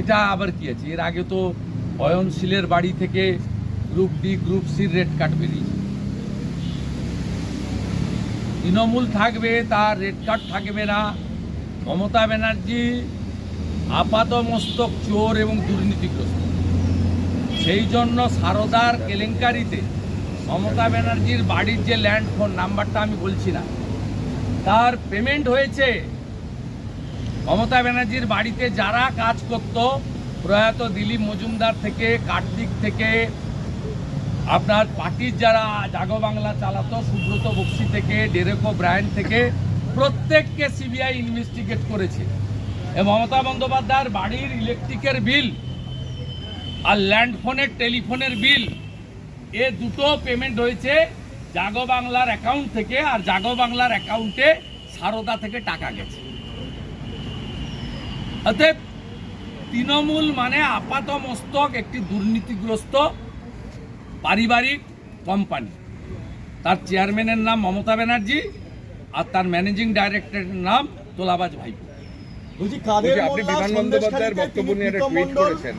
এটা আবার কি আছে? এর আগে তো অয়নশীলের বাড়ি থেকে গ্রুপ ডি, গ্রুপ সির রেড কার্ড বেরিয়েছে। তৃণমূল থাকবে, তার রেড কার্ড থাকবে না। মমতা ব্যানার্জি আপাতমস্তক চোর এবং দুর্নীতিগ্রস্ত। সেই জন্য সারদার কেলেঙ্কারিতে মমতা ব্যানার্জির বাড়ির যে ল্যান্ড ফোন নাম্বারটা আমি বলছি না, তার পেমেন্ট হয়েছে মমতা ব্যানার্জির বাড়িতে যারা কাজ করত, প্রয়াত দিলীপ মজুমদার থেকে, কার্তিক থেকে, আপনার পার্টির যারা জাগো বাংলা চালাতো, সুব্রত বক্সি থেকে, ডেরেকো ব্রায়ন থেকে, প্রত্যেককে সিবিআই ইনভেস্টিগেট করেছে। এ মমতা বন্দ্যোপাধ্যায়ের বাড়ির ইলেকট্রিকের বিল আর ল্যান্ড ফোনের টেলিফোনের বিল এ দুটো পেমেন্ট হয়েছে জাগো বাংলার অ্যাকাউন্ট থেকে আর জাগো বাংলার অ্যাকাউন্টে সারদা থেকে টাকা গেছে। অতএব তৃণমূল মানে আপাত মস্তক একটি দুর্নীতিগ্রস্ত পারিবারিক কোম্পানি তার চেয়ারম্যানের নাম মমতা ব্যানার্জি আর তার ম্যানেজিং ডাইরেক্টরের নাম তোলাবাজ ভাইপো। বুঝি আপনি বিমান বন্দ্যোপাধ্যায়ের বক্তব্য নিয়ে একটা টুইট করেছেন।